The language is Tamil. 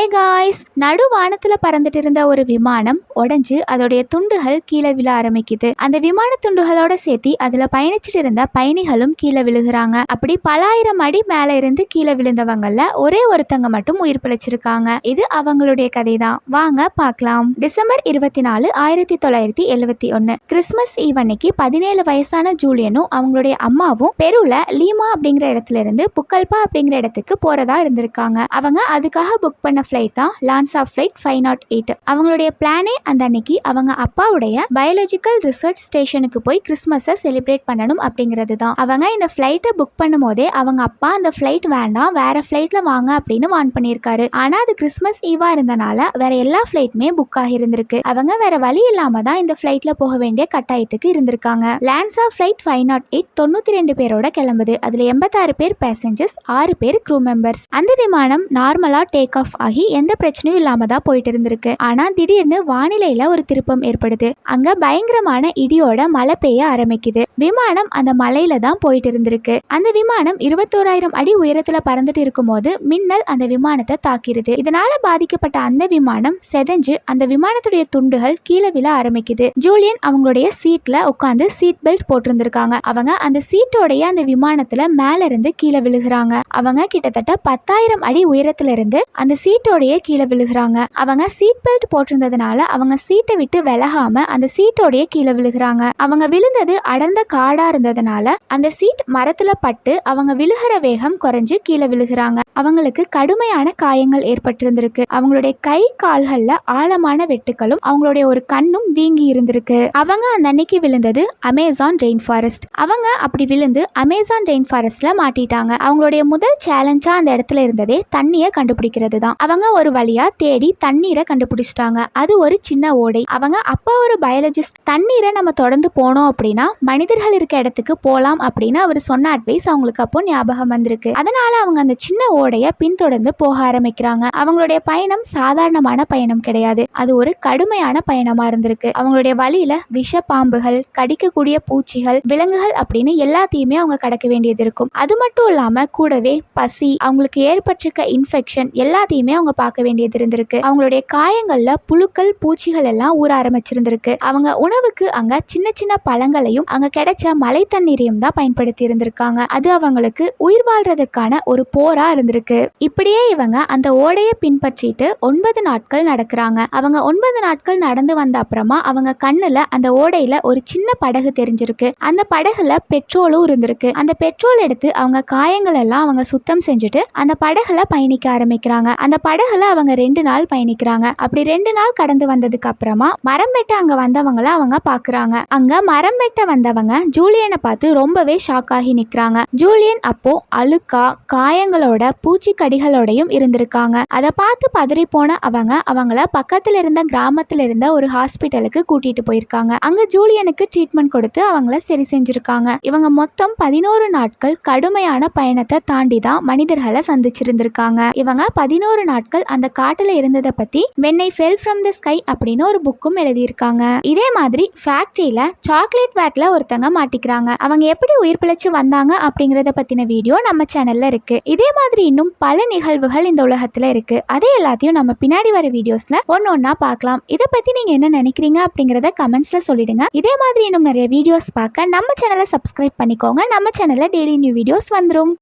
ஹே காய்ஸ் நடு வானத்துல பறந்துட்டு இருந்த ஒரு விமானம் உடைஞ்சு அதோடைய துண்டுகள் கீழே விழ ஆரம்பிக்குது. அந்த விமான துண்டுகளோட சேர்த்து அதுல பயணிச்சுட்டு இருந்த பயணிகளும் கீழே விழுகிறாங்க. அப்படி பல ஆயிரம் அடி மேல இருந்து கீழே விழுந்தவங்கல்ல ஒரே ஒருத்தங்க மட்டும் உயிர் பிழைச்சிருக்காங்க. இது அவங்களுடைய கதை தான் வாங்க பார்க்கலாம். டிசம்பர் இருபத்தி நாலு ஆயிரத்தி தொள்ளாயிரத்தி எழுவத்தி ஒன்னு. கிறிஸ்மஸ் ஈவ் அன்னைக்கு பதினேழு வயசான ஜூலியனும் அவங்களுடைய அம்மாவும் பெருல லீமா அப்படிங்கிற இடத்துல இருந்து புக்கல்பா அப்படிங்கிற இடத்துக்கு போறதா இருந்திருக்காங்க. அவங்க அதுக்காக புக் பண்ண ஃப்ளைட் தான் லான்சா ஃப்ளைட் ஃபைவ் நாட் எயிட் அவங்களுடைய பிளானே அந்த அன்னைக்கு அவங்க அப்பாவுடைய பயாலஜிக்கல் ரிசர்ச் ஸ்டேஷனுக்கு போய் கிறிஸ்மஸை செலிப்ரேட் பண்ணணும் அப்படிங்கிறது தான். அவங்க இந்த ஃப்ளைட்டை புக் பண்ணும் போதே அவங்க அப்பா அந்த ஃப்ளைட் வேண்டாம் வேற ஃப்ளைட்ல வாங்க அப்படின்னு வான் பண்ணியிருக்காரு. ஆனா அது கிறிஸ்மஸ் ஈவா இருந்தனால வேற எல்லா ஃப்ளைட்டுமே புக் ஆகியிருந்திருக்கு. அவங்க வேற வழி இல்லாம தான் இந்த ஃப்ளைட்ல போக வேண்டிய கட்டாயத்துக்கு இருந்திருக்காங்க. லான்சா ஃப்ளைட் ஃபைவ் நாட் எயிட் தொண்ணூத்தி ரெண்டு பேரோட கிளம்புது. அதுல எண்பத்தாறு பேர் பேசஞ்சர்ஸ் ஆறு பேர் க்ரூ மெம்பர்ஸ் அந்த விமானம் நார்மலா டேக் ஆஃப் ஆகி எந்த பிரச்சனையும் இல்லாம தான் போயிட்டு இருந்திருக்கு. ஆனா திடீர்னு வானிலையில ஒரு திருப்பம் ஏற்படுது. அங்க பயங்கரமான இடியோட மழை பெய்ய ஆரம்பிக்குது. விமானம் அந்த மலையில தான் போயிட்டு இருந்திருக்கு. அந்த விமானம் இருபத்தோராயிரம் அடி உயரத்துல பறந்துட்டு இருக்கும்போது மின்னல் அந்த விமானத்தை தாக்கிருது. இதனால பாதிக்கப்பட்ட அந்த விமானம் செதஞ்சு அந்த விமானத்துடைய துண்டுகள் கீழே விழ ஆரம்பிக்குது. ஜூலியன் அவங்களுடைய சீட்ல உட்காந்து சீட் பெல்ட் போட்டிருந்திருக்காங்க. அவங்க அந்த சீட்டோடைய அந்த விமானத்துல மேல இருந்து கீழே விழுகிறாங்க. அவங்க கிட்டத்தட்ட பத்தாயிரம் அடி உயரத்துல இருந்து அந்த சீட்டோடையே கீழே விழுகிறாங்க. அவங்க சீட் பெல்ட் போட்டிருந்ததுனால அவங்க சீட்டை விட்டு விலகாம அந்த சீட்டோடையே கீழே விழுகிறாங்க. அவங்க விழுந்தது அடர்ந்த காடா இருந்ததுனால அந்த சீட் மரத்துல பட்டு அவங்க விழுகிற வேகம் குறைஞ்சு கீழே விழுகிறாங்க. அவங்களுக்கு கடுமையான காயங்கள் ஏற்பட்டிருந்திருக்கு. அவங்களுடைய கை கால்கள்ல ஆழமான வெட்டுக்களும் அவங்களுடைய ஒரு கண்ணும் வீங்கி இருந்திருக்கு. அவங்க அந்த அன்னைக்கு விழுந்தது அமேசான் ரெயின் ஃபாரஸ்ட் அவங்க அப்படி விழுந்து அமேசான் ரெயின் ஃபாரஸ்ட்ல மாட்டிட்டாங்க. அவங்களுடைய முதல் சேலஞ்சா அந்த இடத்துல இருந்ததே தண்ணியை கண்டுபிடிக்கிறது தான் அவங்க ஒரு வழியா தேடி தண்ணீரை கண்டுபிடிச்சிட்டாங்க. அது ஒரு சின்ன ஓடை. அவங்க அப்பா ஒரு பயாலஜிஸ்ட் தண்ணீரை நம்ம தொடர்ந்து போனோம் அப்படின்னா மனிதர்கள் இருக்க இடத்துக்கு போகலாம் அப்படின்னு அவர் சொன்ன அட்வைஸ் அவங்களுக்கு அப்போ ஞாபகம் வந்திருக்கு. அதனால அவங்க அந்த சின்ன ஓடைய பின்தொடர்ந்து போக ஆரம்பிக்கிறாங்க. அவங்களுடைய பயணம் சாதாரணமான பயணம் கிடையாது. அது ஒரு கடுமையான பயணமா இருந்திருக்கு. அவங்களுடைய வழியில விஷ பாம்புகள் கடிக்கக்கூடிய பூச்சிகள் விலங்குகள் அப்படின்னு எல்லாத்தையுமே அவங்க கடக்க வேண்டியது இருக்கும். அது மட்டும் இல்லாம கூடவே பசி அவங்களுக்கு ஏற்பட்டிருக்க இன்ஃபெக்ஷன் எல்லாத்தையுமே அவங்க பார்க்க வேண்டியது இருந்திருக்கு. அவங்களுடைய காயங்கள்ல புழுக்கள் பூச்சிகள் எல்லாம் ஊற ஆரம்பிச்சிருந்திருக்கு. அவங்க உணவுக்கு அங்க சின்ன சின்ன பழங்களையும் அங்க கிடைச்ச மழை தண்ணீரையும் தான் பயன்படுத்தி இருந்திருக்காங்க. அது அவங்களுக்கு உயிர் வாழ்றதுக்கான ஒரு போரா இருந்திருக்கு. இப்படியே இவங்க அந்த ஓடையை பின்பற்றிட்டு ஒன்பது நாட்கள் நடக்கிறாங்க. அவங்க ஒன்பது நாட்கள் நடந்து வந்த அப்புறமா அவங்க கண்ணுல அந்த ஓடையில ஒரு சின்ன படகு தெரிஞ்சிருக்கு. அந்த படகுல பெட்ரோலும் இருந்திருக்கு. அந்த பெட்ரோல் எடுத்து அவங்க காயங்கள் எல்லாம் அவங்க சுத்தம் செஞ்சுட்டு அந்த படகுல பயணிக்க ஆரம்பிக்கிறாங்க. அந்த படகுல அவங்க ரெண்டு நாள் பயணிக்கிறாங்க. அப்படி ரெண்டு நாள் கடந்து வந்ததுக்கு அப்புறமா மரம் வெட்ட அங்க வந்தவங்கள அவங்க பாக்குறாங்க. அங்க மரம் வெட்ட வந்தவங்க ஜூலியனை பார்த்து ரொம்பவே ஷாக் ஆகி நிக்கிறாங்க. ஜூலியன் அப்போ அழுக்கா காயங்களோட பூச்சிக்கடிகளோடையும் இருந்திருக்காங்க. அதை பார்த்து பதறி போன அவங்க அவங்கள பக்கத்துல இருந்த கிராமத்துல இருந்த ஒரு ஹாஸ்பிட்டலுக்கு கூட்டிட்டு போயிருக்காங்க. அங்க ஜூலியனுக்கு ட்ரீட்மெண்ட் கொடுத்து அவங்கள சரி செஞ்சிருக்காங்க. இவங்க மொத்தம் பதினோரு நாட்கள் கடுமையான பயணத்தை தாண்டி தான் மனிதர்களை சந்திச்சிருந்திருக்காங்க. இவங்க பதினோரு நாட்கள் அந்த காட்டுல இருந்ததை பத்தி வெண்ணை ஃபெல் ஃப்ரம் த ஸ்கை அப்படின்னு ஒரு புக்கும் எழுதியிருக்காங்க. இதே மாதிரி ஃபேக்டரியில சாக்லேட் வேட்ல ஒருத்தங்க மாட்டிக்கிறாங்க. அவங்க எப்படி உயிர் பிழைச்சு வந்தாங்க அப்படிங்கறத பத்தின வீடியோ நம்ம சேனல்ல இருக்கு. இதே மாதிரி இன்னும் பல நிகழ்வுகள் இந்த உலகத்துல இருக்கு. அதே எல்லாத்தையும் நம்ம பின்னாடி வர வீடியோஸ்ல ஒன்னு ஒன்னா பார்க்கலாம். இதை பத்தி நீங்க என்ன நினைக்கிறீங்க அப்படிங்கறத கமெண்ட்ஸ்ல சொல்லிடுங்க. இதே மாதிரி இன்னும் நிறைய வீடியோஸ் பார்க்க நம்ம சேனலை சப்ஸ்கிரைப் பண்ணிக்கோங்க. நம்ம சேனல்ல டெய்லி நியூ வீடியோஸ் வந்துடும்